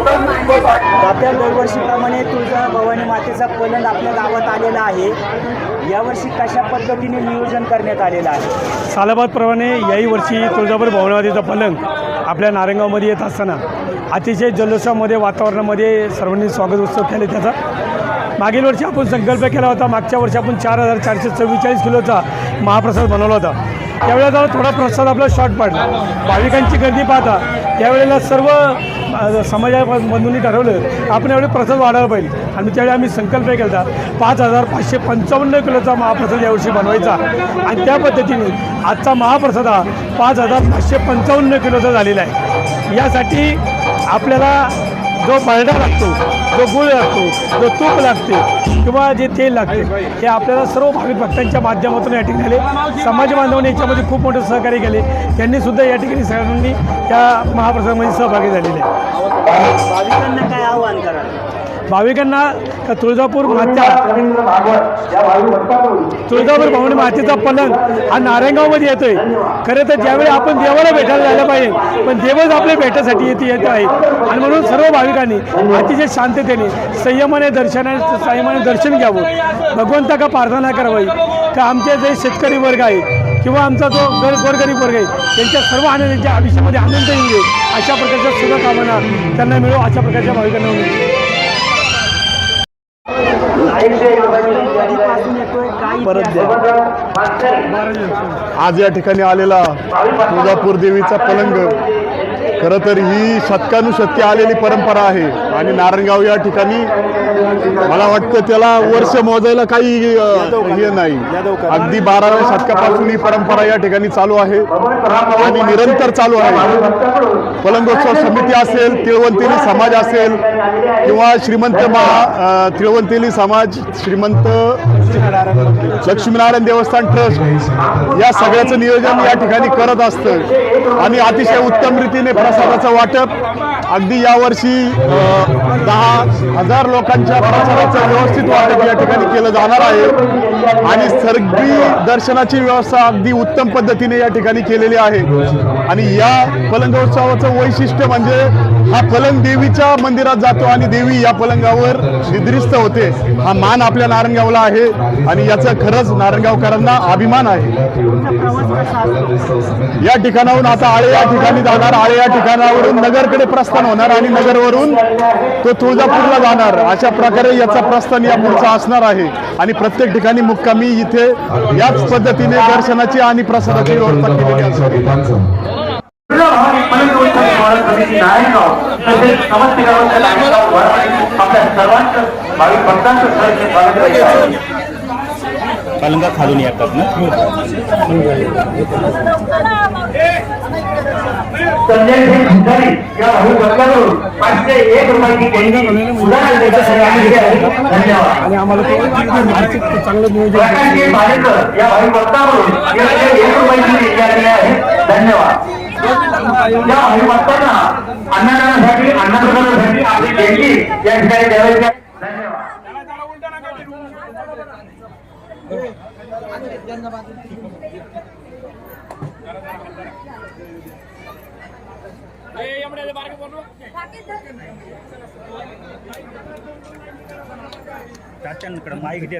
आपल्या दरवर्षीप्रमाणे तुळजा भवानी मातेचा पलंग आपल्या गावात आलेला आहे. यावर्षी कशा पद्धतीने नियोजन करण्यात आलेलं आहे? सालाबादप्रमाणे याही वर्षी तुळजापूर भवनावतीचा पलंग आपल्या नारंगावमध्ये येत असताना अतिशय जल्लोषामध्ये वातावरणामध्ये सर्वांनी स्वागत उत्सव केले त्याचा. मागील वर्षी आपण संकल्प केला होता मागच्या वर्षी आपण चार हजार चारशे चव्वेचाळीस किलोचा महाप्रसाद बनवला होता. त्यावेळेला जरा थोडा प्रसाद आपला शॉर्ट पडला. भाविकांची गर्दी पाहता त्यावेळेला सर्व अ, समाजा ठरवलं आपण यावेळी प्रसाद वाढायला पाहिजे. आणि त्यावेळी आम्ही संकल्प केला होता पाच हजार पाचशे पंचावन्न किलोचा महाप्रसाद यावर्षी बनवायचा. आणि त्या पद्धतीने आजचा महाप्रसाद हा पाच हजार पाचशे पंचावन्न किलोचा झालेला आहे. यासाठी आपल्याला जो बरडा लागतो जो गुळ लागतो जो तूप लागते किंवा जे तेल लागते हे आपल्याला सर्व भाविक भक्तांच्या माध्यमातून या ठिकाणी आले. समाज बांधवांनी याच्यामध्ये खूप मोठं सहकार्य केले. त्यांनी सुद्धा या ठिकाणी सगळ्यांनी त्या महाप्रसादामध्ये सहभागी झालेले आहे भाविकांना काय आव्हान? भाविकांना तुळजापूर मात्या तुळजापूर भवानी मातेचा पलंग हा नारायणगावमध्ये येतोय. खरं तर ज्यावेळी आपण देवाला भेटायला जायला पाहिजे पण देवच आपल्या भेटासाठी येते येत आहे आणि म्हणून सर्व भाविकांनी अतिशय शांततेने संयमाने दर्शनाने संयमाने दर्शन घ्यावं. भगवंता का प्रार्थना करावी. का आमचे जे शेतकरी वर्ग आहे किंवा आमचा जो गर गोरगरीब वर्ग आहे त्यांच्या सर्व आनंदांच्या आयुष्यामध्ये आनंद येऊ. अशा प्रकारच्या शुभकामना त्यांना मिळो अशा प्रकारच्या भाविकांना मिळू. आज या ठिकाणी आलेला तुळजापूर देवीचा पलंग. खरं तर ही शतकानुशतके आलेली परंपरा आहे. आणि नारायणगाव या ठिकाणी मला वाटतं त्याला वर्ष मोजायला काही हे नाही. अगदी बाराव्या शतकापासून ही परंपरा या ठिकाणी चालू आहे आणि निरंतर चालू आहे. पलंगोत्सव समिती असेल तिळवंतेली समाज असेल किंवा श्रीमंत महा तिळवंतेली समाज श्रीमंत लक्ष्मीनारायण देवस्थान ट्रस्ट या सगळ्याचं नियोजन या ठिकाणी करत असतं. आणि अतिशय उत्तम रीतीने प्रसादाचं वाटप अगदी यावर्षी दहा हजार लोकांच्या प्रचाराचं व्यवस्थित वाटप या ठिकाणी केलं जाणार आहे. आणि सगळी दर्शनाची व्यवस्था अगदी उत्तम पद्धतीने या ठिकाणी केलेली आहे. आणि या पलंगोत्सवाचं वैशिष्ट्य म्हणजे हा पलंग देवीच्या मंदिरात जातो आणि देवी या पलंगावर निद्रिस्त होते. हा मान आपल्या नारायणगावला आहे आणि याचा खरंच नारायणगावकरांना अभिमान आहे. या ठिकाणाहून आता आळे या ठिकाणी जाणार. आळे या ठिकाणावरून नगरकडे प्रस्थान होणार आणि नगरवरून तो तुळजापूरला जाणार. अशा प्रकारे याचा प्रस्थान या पुढचा असणार आहे. आणि प्रत्येक ठिकाणी मुक्कामी इथे याच पद्धतीने दर्शनाची आणि प्रसादाची व्यवस्था केलेली असते भवानी पलंग उत्सव स्मारक समिती नारायणगाव तसेच समस्त गावाच्या नारायणगाव वरवणी आपल्या सर्वांचं भाविक भक्तांचं सहर्ष स्वागत करीत आहे पलंगा खालून येतात ना संजय सिंग भंडारी या पाचशे एक रुपयाची देणगी धन्यवाद आणि आम्हाला चांगलं नियोजन प्रकाशजी भाडेकर या एकशे एक रुपयाची देणगी आलेली आहे धन्यवाद या भक्तांना अन्नदानासाठी अन्नप्रसादासाठी आपली देणगी या ठिकाणी द्यावी धन्यवाद. माईक